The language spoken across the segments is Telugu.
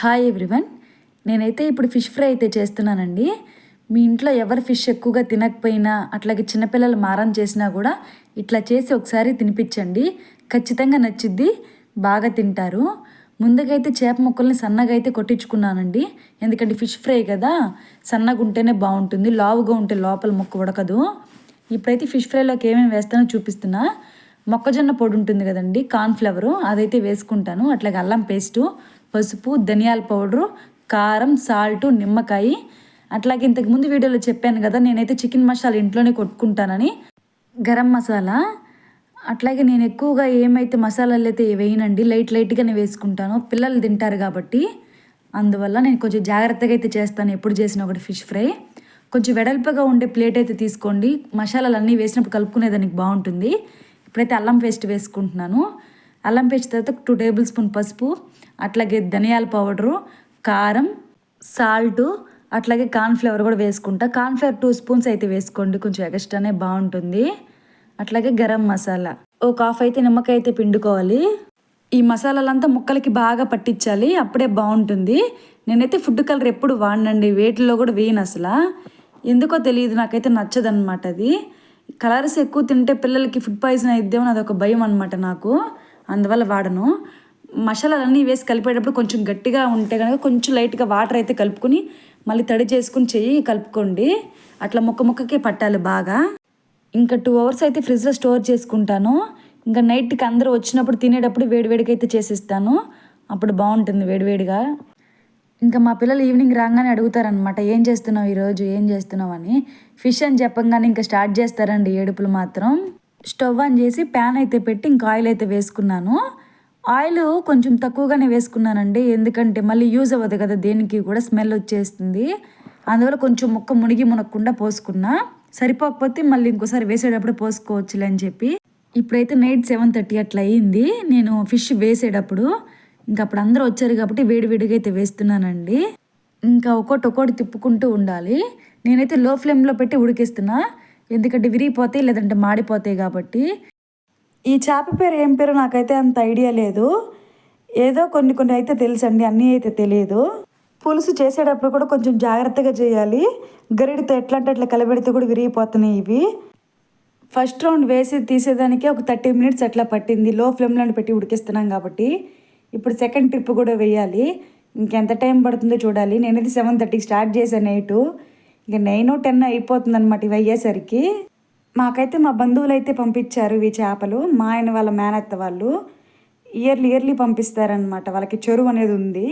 హాయ్ ఎవ్రీవన్ నేనైతే ఇప్పుడు ఫిష్ ఫ్రై అయితే చేస్తున్నానండి. మీ ఇంట్లో ఎవరు ఫిష్ ఎక్కువగా తినకపోయినా అట్లాగే చిన్నపిల్లలు మారం చేసినా కూడా ఇట్లా చేసి ఒకసారి తినిపించండి. ఖచ్చితంగా నచ్చిద్ది. బాగా తింటారు. ముందుకైతే చేప ముక్కల్ని సన్నగా అయితే కొట్టించుకున్నానండి. ఎందుకంటే ఫిష్ ఫ్రై కదా. సన్నగా ఉంటేనే బాగుంటుంది. లావుగా ఉంటే లోపల ముక్క ఉడకదు. ఇప్పుడైతే ఫిష్ ఫ్రైలోకి ఏమేమి వేస్తానో చూపిస్తున్నా. మొక్కజొన్న పొడి ఉంటుంది కదండి కార్న్ఫ్లవరు అదైతే వేసుకుంటాను. అట్లాగే అల్లం పేస్టు పసుపు ధనియాల పౌడరు కారం సాల్ట్ నిమ్మకాయ. అట్లాగే ఇంతకుముందు వీడియోలో చెప్పాను కదా నేనైతే చికెన్ మసాలా ఇంట్లోనే కొట్టుకుంటానని. గరం మసాలా. అట్లాగే నేను ఎక్కువగా ఏమైతే మసాలాలు అయితే వేయనండి లైట్ లైట్గానే వేసుకుంటాను. పిల్లలు తింటారు కాబట్టి. అందువల్ల నేను కొంచెం జాగ్రత్తగా అయితే చేస్తాను ఎప్పుడు చేసిన ఒకటి ఫిష్ ఫ్రై. కొంచెం వెడల్పగా ఉండే ప్లేట్ అయితే తీసుకోండి. మసాలాలు అన్నీ వేసినప్పుడు కలుపుకునేదానికి బాగుంటుంది. ఇప్పుడైతే అల్లం పేస్ట్ వేసుకుంటున్నాను. అల్లం పేస్ట్ తర్వాత టూ టేబుల్ స్పూన్ పసుపు అట్లాగే ధనియాల పౌడరు కారం సాల్టు అట్లాగే కార్న్ఫ్లవర్ కూడా వేసుకుంటా. కార్న్ఫ్లవర్ టూ స్పూన్స్ అయితే వేసుకోండి కొంచెం ఎక్స్ట్రానే బాగుంటుంది. అట్లాగే గరం మసాలా. ఒక హాఫ్ అయితే నిమ్మకాయ అయితే పిండుకోవాలి. ఈ మసాలాలంతా ముక్కలకి బాగా పట్టించాలి అప్పుడే బాగుంటుంది. నేనైతే ఫుడ్ కలర్ ఎప్పుడు వాడినండి వేటిలో కూడా వేయను అసలు. ఎందుకో తెలియదు నాకైతే నచ్చదనమాట అది. కలర్స్ ఎక్కువ తింటే పిల్లలకి ఫుడ్ పాయిజన్ అయిద్దేమో అది ఒక భయం అనమాట నాకు. అందువల్ల వాడను. మసాలాలన్నీ వేసి కలిపేటప్పుడు కొంచెం గట్టిగా ఉంటే కనుక కొంచెం లైట్గా వాటర్ అయితే కలుపుకొని మళ్ళీ తడి చేసుకుని చెయ్యి కలుపుకోండి. అట్లా ముక్క ముక్కకే పట్టాలి బాగా. ఇంకా టూ అవర్స్ అయితే ఫ్రిడ్జ్లో స్టోర్ చేసుకుంటాను. ఇంకా నైట్కి అందరూ వచ్చినప్పుడు తినేటప్పుడు వేడివేడిగా అయితే చేసిస్తాను. అప్పుడు బాగుంటుంది వేడివేడిగా ఇంకా మా పిల్లలు ఈవినింగ్ రాగానే అడుగుతారనమాట ఏం చేస్తున్నావు ఈరోజు? ఏం చేస్తున్నావు? అని. ఫిష్ అని చెప్పంగానే ఇంకా స్టార్ట్ చేస్తారండి ఏడుపులు మాత్రం. స్టవ్ ఆన్ చేసి ప్యాన్ అయితే పెట్టి ఇంకా ఆయిల్ అయితే వేసుకున్నాను. ఆయిల్ కొంచెం తక్కువగానే వేసుకున్నానండి. ఎందుకంటే మళ్ళీ యూజ్ అవ్వదు కదా దేనికి కూడా స్మెల్ వచ్చేస్తుంది. అందువల్ల కొంచెం ముక్క మునిగి మునక్కుండా పోసుకున్నా. సరిపోకపోతే మళ్ళీ ఇంకోసారి వేసేటప్పుడు పోసుకోవచ్చులే అని చెప్పి. ఇప్పుడైతే నైట్ సెవెన్ థర్టీ అట్లా అయ్యింది నేను ఫిష్ వేసేటప్పుడు ఇంకా అప్పుడు అందరూ వచ్చారు కాబట్టి వేడివేడిగా అయితే వేస్తున్నానండి. ఇంకా ఒక్కొక్కటి ఒక్కొక్కటి తిప్పుకుంటూ ఉండాలి. నేనైతే లో ఫ్లేమ్లో పెట్టి ఉడికిస్తున్నా. ఎందుకంటే విరిగిపోతాయి లేదంటే మాడిపోతాయి కాబట్టి. ఈ చేప పేరు ఏం పేరు నాకైతే అంత ఐడియా లేదు. ఏదో కొన్ని కొన్ని అయితే తెలుసండి అన్నీ అయితే తెలియదు పులుసు చేసేటప్పుడు కూడా కొంచెం జాగ్రత్తగా చేయాలి. గరిడితో ఎట్లా అంటే అట్లా కలబెడితే కూడా విరిగిపోతున్నాయి ఇవి. ఫస్ట్ రౌండ్ వేసి తీసేదానికి ఒక థర్టీ మినిట్స్ అట్లా పట్టింది. లో ఫ్లేమ్లో పెట్టి ఉడికిస్తున్నాం కాబట్టి. ఇప్పుడు సెకండ్ ట్రిప్ కూడా వేయాలి. ఇంకెంత టైం పడుతుందో చూడాలి. నేనైతే సెవెన్ థర్టీకి స్టార్ట్ చేశాను నైటు. ఇక నైన్ టెన్ అయిపోతుంది అనమాట ఇవి అయ్యేసరికి. మాకైతే మా బంధువులు అయితే పంపించారు ఇవి చేపలు. మా ఆయన వాళ్ళ మేనత్త వాళ్ళు ఇయర్లీ ఇయర్లీ పంపిస్తారనమాట వాళ్ళకి చెరువు అనేది ఉంది.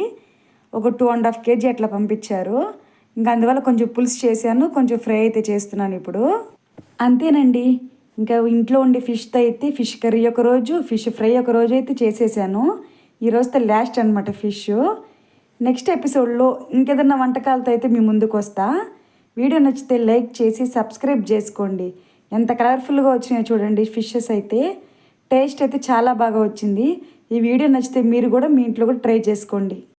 ఒక టూ అండ్ హాఫ్ కేజీ అట్లా పంపించారు. ఇంకా అందువల్ల కొంచెం పులుసు చేశాను. కొంచెం ఫ్రై అయితే చేస్తున్నాను ఇప్పుడు. అంతేనండి. ఇంకా ఇంట్లో ఉండే ఫిష్తో అయితే ఫిష్ కర్రీ ఒక రోజు ఫిష్ ఫ్రై ఒక రోజు అయితే చేసేసాను. ఈరోజుతో లాస్ట్ అనమాట ఫిష్. నెక్స్ట్ ఎపిసోడ్లో ఇంకేదన్నా వంటకాలతో అయితే మీ ముందుకు వస్తా వీడియో నచ్చితే లైక్ చేసి సబ్స్క్రైబ్ చేసుకోండి. ఎంత కలర్ఫుల్గా వచ్చినాయో చూడండి. ఫిషెస్ అయితే టేస్ట్ అయితే చాలా బాగా వచ్చింది. ఈ వీడియో నచ్చితే మీరు కూడా మీ ఇంట్లో కూడా ట్రై చేసుకోండి.